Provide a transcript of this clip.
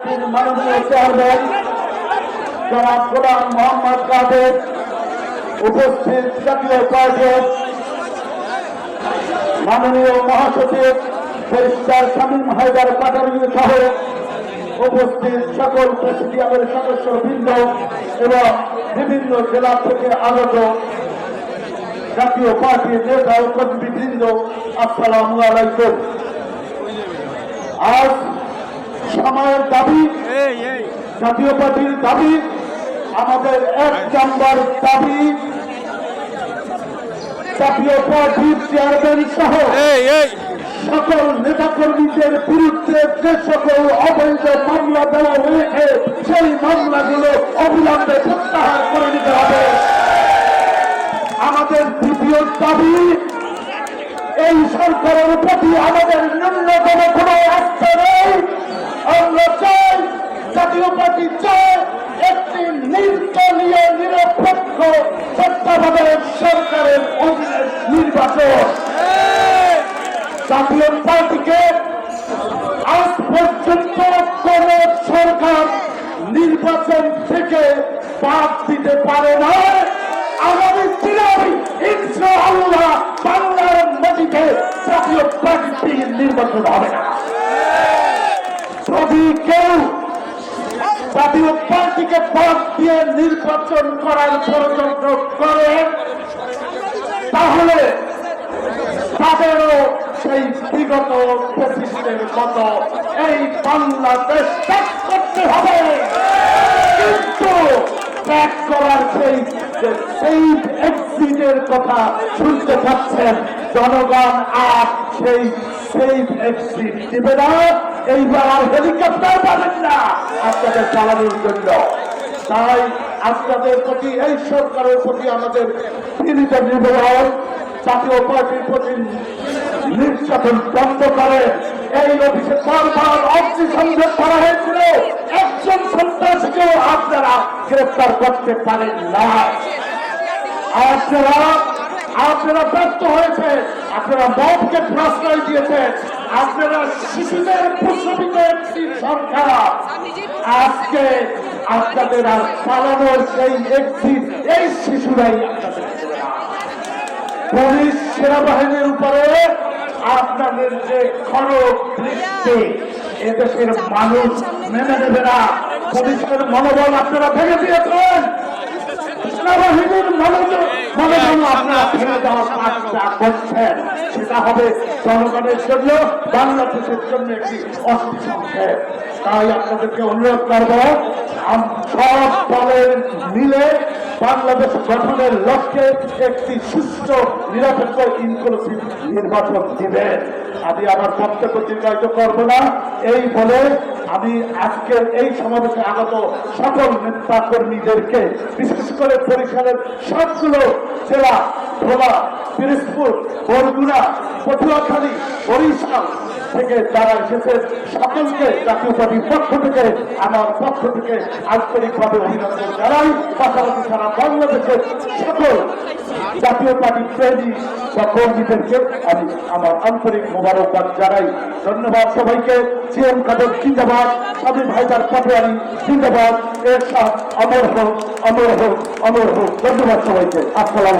মাননীয় চেয়ারম্যান জনাব গোলাম মোহাম্মদ কাদের উপস্থিত জাতীয় পার্টির মাননীয় মহাসচিব ব্যারিস্টার শামীম হায়দার পাটারি সহ উপস্থিত সকল প্রেসিডিয়ামের সদস্য বৃন্দ এবং বিভিন্ন জেলা থেকে আগত জাতীয় পার্টির নেতা ও কর্মীবৃন্দ আসসালামু আলাইকুম। আজ জাতীয় পার্টির দাবি আমাদের এক নম্বর দাবি জাতীয় পার্টির চেয়ারম্যান সহ সকল নেতাকর্মীদের বিরুদ্ধে যে সকল অবৈধ মামলা দেওয়া হয়েছে সেই মামলাগুলো অবিলম্বে প্রত্যাহার করে নিতে হবে। আমাদের দ্বিতীয় দাবি এই সরকারের প্রতি আমাদের ন্যূনতম কোন আস্থা নেই আমরা চাই জাতীয় পার্টি চায় একটি নির্দলীয় নিরপেক্ষ সরকারের নির্বাচন। জাতীয় পার্টিকে আজ পর্যন্ত কোন সরকার নির্বাচন থেকে বাদ দিতে পারে না আগামী দিনে ইনশাআল্লাহ বাংলার মাটিতে জাতীয় পার্টির নির্বাচন হবে। না যদি কেউ জাতীয় পার্টিকে বাদ দিয়ে নির্বাচন করার ষড়যন্ত্র করে, তাহলে তাদেরও সেই বিগত প্রেসিডেন্টের মতো এই বাংলাদেশ ত্যাগ করতে হবে। কিন্তু ত্যাগ করার সেই সেই এক্সিটের কথা শুনতে পাচ্ছেন জনগণ, আর সেই সেই দিবে না এইবার আর হেলিকপ্টার পাবেন না। আপনাদের চালানোর জন্য। তাই আপনাদের প্রতি, এই সরকারের প্রতি আমাদের পীড়িত নিবেদন, জাতীয় পার্টির প্রতি নির্যাতন বন্ধ করে। এই অফিসে বারবার অগ্নিসংযোগ করা হয়েছিল। একজন সন্ত্রাসীকেও আপনারা গ্রেফতার করতে পারেন না। আপনারা আপনারা ব্যর্থ হয়েছে আপনারা মবকে প্রশ্রয় দিয়েছেন। আপনারা শিশুদের প্রসবিত একটি সরকার আজকে আপনাদের আর পালানোর সেই একটি, এই শিশুরাই। পুলিশ সেনাবাহিনীর উপরে আপনাদের যে খড়গ দৃষ্টি, এদেশের মানুষ মেনে নেবে না। পুলিশের মনোবল আপনারা ভেঙে দিয়েছেন। সেনাবাহিনীর মনোযোগ মনোবল আপনারা ভেঙে দেওয়ার কাজটা করছেন। সেটা হবে জনগণের জন্য বাংলাদেশের জন্য একটি অস্থি সংক্ষেপ। তাই আপনাদেরকে অনুরোধ করব সব দলের মিলে বাংলাদেশ গঠনের লক্ষ্যে একটি সুস্থ নিরপেক্ষ ইনক্লুসিভ নির্বাচন দিবেন। আমি আমার বক্তব্য দীর্ঘায়িত করব না। এই বলে আমি আজকের এই সমাবেশে আগত সকল নেতা কর্মীদেরকে বিশেষ করে বরিশালের সবগুলো জেলা ভোলা পিরিজপুর, বরগুনা, পটুয়াখালী, বরিশাল থেকে যারা এসেছেন সকলকে জাতীয় পার্টির পক্ষ থেকে, আমার পক্ষ থেকে আন্তরিকভাবে অভিনন্দন জানাই। পাশাপাশি সারা বাংলাদেশের সকল জাতীয় পার্টি কর্মী বা কর্মীদেরকে আমি আমার আন্তরিক মোবারকবাদ জানাই। ধন্যবাদ সবাইকে। সিএম কাদের জিন্দাবাদ, স্বামী ভাইদার পাটোয়ারি জিন্দাবাদ। এর সাথ অমর হোক অমর হোক অমর হোক। ধন্যবাদ সবাইকে। আসসালাম